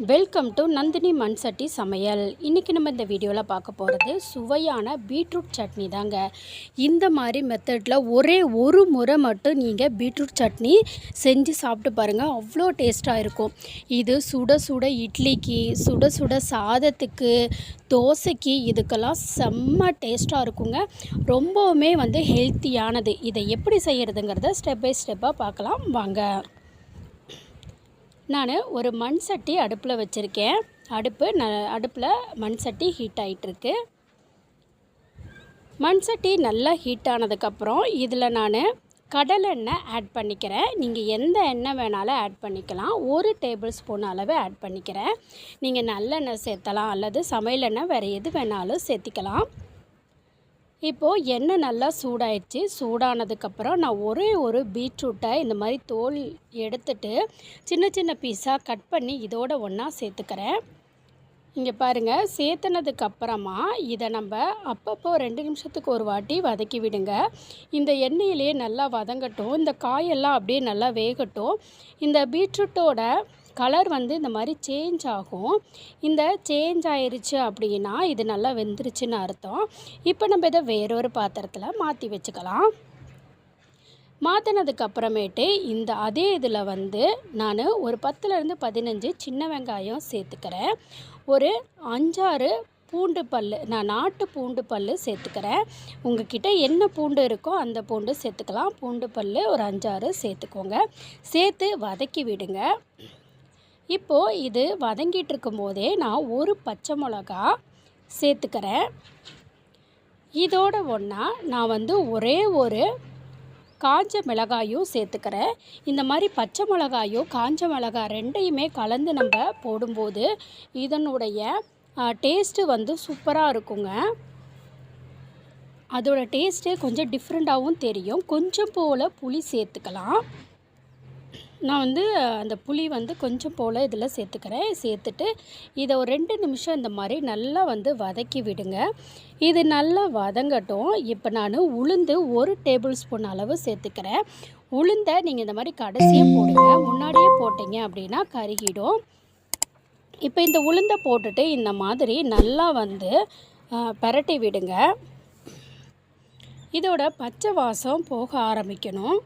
Welcome to Nandini மண் சட்டி சமையல் இன்றைக்கி நம்ம இந்த வீடியோவில் பார்க்க போகிறது சுவையான பீட்ரூட் சட்னி தாங்க. இந்த மாதிரி மெத்தடில் ஒரே ஒரு முறை மட்டும் நீங்கள் பீட்ரூட் சட்னி செஞ்சு சாப்பிட்டு பாருங்கள் அவ்வளோ டேஸ்ட்டாக இருக்கும். இது சுட சுட இட்லிக்கு சுட சுட சாதத்துக்கு தோசைக்கு இதுக்கெல்லாம் செம்ம டேஸ்ட்டாக இருக்குங்க. ரொம்பவுமே வந்து ஹெல்த்தியானது இதை எப்படி செய்கிறதுங்கிறத ஸ்டெப் பை ஸ்டெப்பாக பார்க்கலாம். வாங்க. நான் ஒரு மண் சட்டி அடுப்பில் வச்சுருக்கேன். அடுப்பு ந அடுப்பில் மண் சட்டி ஹீட் ஆகிட்டுருக்கு மண் சட்டி நல்லா ஹீட் ஆனதுக்கப்புறம் இதில் நான் கடலெண்ணெய் ஆட் பண்ணிக்கிறேன். நீங்கள் எந்த எண்ணெய் வேணாலும் ஆட் பண்ணிக்கலாம். ஒரு டேபிள் ஸ்பூன் அளவு ஆட் பண்ணிக்கிறேன். நீங்கள் நல்லெண்ணெய் சேர்த்தலாம் அல்லது சமையல் எண்ணெய் வேறு எது வேணாலும் சேர்த்திக்கலாம். இப்போது எண்ணெய் நல்லா சூடாயிடுச்சு. சூடானதுக்கப்புறம் நான் ஒரே ஒரு பீட்ரூட்டை இந்த மாதிரி தோல் எடுத்துட்டு சின்ன சின்ன பீஸாக கட் பண்ணி இதோட ஒன்றா சேர்த்துக்கிறேன். இங்கே பாருங்கள் சேர்த்துனதுக்கு அப்புறமா இதை நம்ம அப்பப்போ ரெண்டு நிமிஷத்துக்கு ஒரு வாட்டி வதக்கி விடுங்க. இந்த எண்ணெயிலேயே நல்லா வதங்கட்டும். இந்த காயெல்லாம் அப்படியே நல்லா வேகட்டும். இந்த பீட்ரூட்டோட கலர் வந்து இந்த மாதிரி சேஞ்ச் ஆகும். இந்த சேஞ்ச் ஆயிருச்சு அப்படின்னா இது நல்லா வெந்துருச்சுன்னு அர்த்தம். இப்போ நம்ம இதை வேறொரு பாத்திரத்தில் மாற்றி வச்சுக்கலாம். மாற்றினதுக்கு அப்புறமேட்டு இந்த அதே இதில் வந்து நான் ஒரு பத்துலேருந்து பதினஞ்சு சின்ன வெங்காயம் சேர்த்துக்கிறேன். ஒரு அஞ்சாறு பூண்டு பல் நான் நாட்டு பூண்டு பல் சேர்த்துக்கிறேன். உங்ககிட்ட என்ன பூண்டு இருக்கோ அந்த பூண்டு சேர்த்துக்கலாம். பூண்டு பல் ஒரு அஞ்சாறு சேர்த்துக்கோங்க. சேர்த்து வதக்கி விடுங்க. இப்போது இது வதங்கிட்டு இருக்கும்போதே நான் ஒரு பச்சை மிளகா சேர்த்துக்கிறேன். இதோட ஒன்றா நான் வந்து ஒரே ஒரு காஞ்ச மிளகாயும் சேர்த்துக்கிறேன். இந்த மாதிரி பச்சை மிளகாயும் காஞ்ச மிளகாய் ரெண்டையுமே கலந்து நம்ம போடும்போது இதனுடைய டேஸ்ட்டு வந்து சூப்பராக இருக்குங்க. அதோடய டேஸ்ட்டே கொஞ்சம் டிஃப்ரெண்ட்டாகவும் தெரியும். கொஞ்சம் போல் புளி சேர்த்துக்கலாம். நான் வந்து அந்த புளி வந்து கொஞ்சம் போல் இதில் சேர்த்துக்கிறேன். சேர்த்துட்டு இதை ஒரு ரெண்டு நிமிஷம் இந்த மாதிரி நல்லா வந்து வதக்கி விடுங்க. இது நல்லா வதங்கட்டும். இப்போ நான் உளுந்து ஒரு டேபிள் ஸ்பூன் அளவு சேர்த்துக்கிறேன். உளுந்தை நீங்கள் இந்த மாதிரி கடைசியாக போடுங்க. முன்னாடியே போட்டிங்க அப்படின்னா கருகிடும். இப்போ இந்த உளுந்தை போட்டுட்டு இந்த மாதிரி நல்லா வந்து பரட்டி விடுங்க. இதோட பச்சை வாசம் போக ஆரம்பிக்கணும்.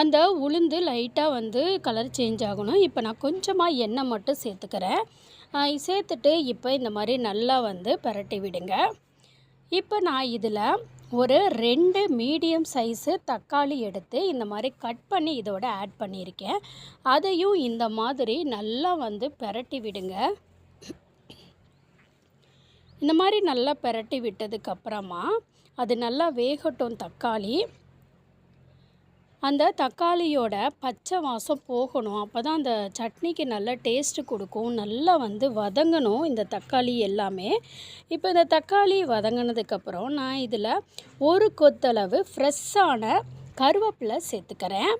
அந்த உளுந்து லைட்டாக வந்து கலர் சேஞ்ச் ஆகணும். இப்போ நான் கொஞ்சமாக எண்ணெய் மட்டும் சேர்த்துக்கிறேன். சேர்த்துட்டு இப்போ இந்த மாதிரி நல்லா வந்து பரட்டி விடுங்க. இப்போ நான் இதில் ஒரு ரெண்டு மீடியம் சைஸு தக்காளி எடுத்து இந்த மாதிரி கட் பண்ணி இதோட ஆட் பண்ணியிருக்கேன். அதையும் இந்த மாதிரி நல்லா வந்து பரட்டி விடுங்க. இந்த மாதிரி நல்லா பரட்டி விட்டதுக்கப்புறமா அது நல்லா வேகட்டும் தக்காளி. அந்த தக்காளியோட பச்சை வாசம் போகணும். அப்போ தான் அந்த சட்னிக்கு நல்ல டேஸ்ட்டு கொடுக்கும். நல்லா வந்து வதங்கணும் இந்த தக்காளி எல்லாமே. இப்போ இந்த தக்காளி வதங்கினதுக்கப்புறம் நான் இதில் ஒரு கொத்தளவு ஃப்ரெஷ்ஷான கருவேப்பிலை சேர்த்துக்கிறேன்.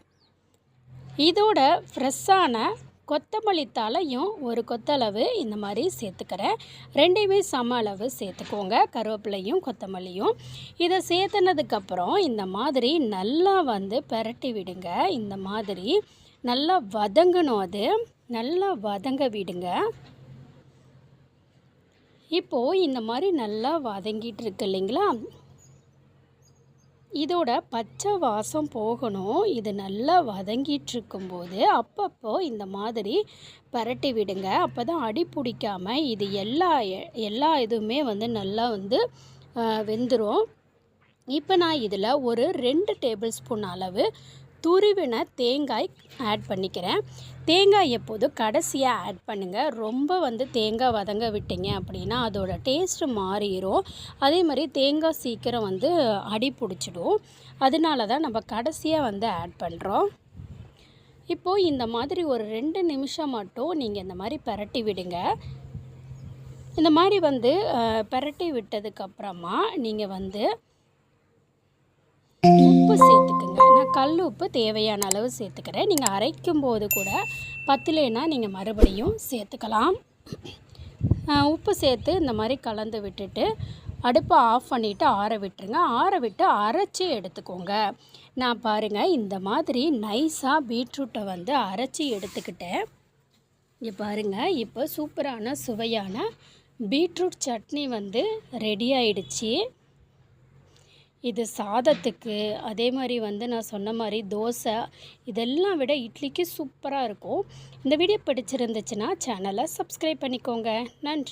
இதோட ஃப்ரெஷ்ஷான கொத்தமல்லி தலையும் ஒரு கொத்தளவு இந்த மாதிரி சேர்த்துக்கிறேன். ரெண்டையுமே சம அளவு சேர்த்துக்கோங்க. கருவேப்பிலையும் கொத்தமல்லியும். இதை சேர்த்துனதுக்கப்புறம் இந்த மாதிரி நல்லா வந்து பெரட்டி விடுங்க. இந்த மாதிரி நல்லா வதங்கணும் அது. நல்லா வதங்க விடுங்க. இப்போது இந்த மாதிரி நல்லா வதங்கிட்டு இருக்கு இல்லைங்களா? இதோட பச்சை வாசம் போகணும். இது நல்லா வதங்கிட்டு இருக்கும்போது அப்பப்போ இந்த மாதிரி பரட்டி விடுங்க. அப்போ தான் அடி பிடிக்காமல் இது எல்லா எல்லா இதுவுமே வந்து நல்லா வந்து வெந்துடும் இப்போ நான் இதில் ஒரு ரெண்டு டேபிள் ஸ்பூன் அளவு துருவின தேங்காய் ஆட் பண்ணிக்கிறேன். தேங்காய் எப்போதும் கடைசியாக ஆட் பண்ணுங்கள் ரொம்ப வந்து தேங்காய் வதங்க விட்டீங்க அப்படின்னா அதோடய டேஸ்ட்டு மாறிடும் அதே மாதிரி தேங்காய் சீக்கிரம் வந்து அடி பிடிச்சிடும். அதனால தான் நம்ம கடைசியாக வந்து ஆட் பண்ணுறோம் இப்போது இந்த மாதிரி ஒரு ரெண்டு நிமிஷம் மட்டும் நீங்கள் இந்த மாதிரி பரட்டி விடுங்க. இந்த மாதிரி வந்து பரட்டி விட்டதுக்கப்புறமா நீங்கள் வந்து கல் உப்பு தேவையான அளவு சேர்த்துக்கிறேன். நீங்கள் அரைக்கும் போது கூட பத்துலேனா நீங்கள் மறுபடியும் சேர்த்துக்கலாம். உப்பு சேர்த்து இந்த மாதிரி கலந்து விட்டுட்டு அடுப்பை ஆஃப் பண்ணிவிட்டு ஆற விட்டுருங்க. ஆற விட்டு அரைச்சி எடுத்துக்கோங்க. நான் பாருங்கள் இந்த மாதிரி நைஸாக பீட்ரூட்டை வந்து அரைச்சி எடுத்துக்கிட்டேன். இங்கே பாருங்கள் இப்போ சூப்பரான சுவையான பீட்ரூட் சட்னி வந்து ரெடி ஆயிடுச்சு. இது சாதத்துக்கு அதே மாதிரி வந்து நான் சொன்ன மாதிரி தோசை இதெல்லாம் விட இட்லிக்கு சூப்பராக இருக்கும். இந்த வீடியோ பிடிச்சிருந்துச்சுன்னா சேனலை சப்ஸ்கிரைப் பண்ணிக்கோங்க. நன்றி.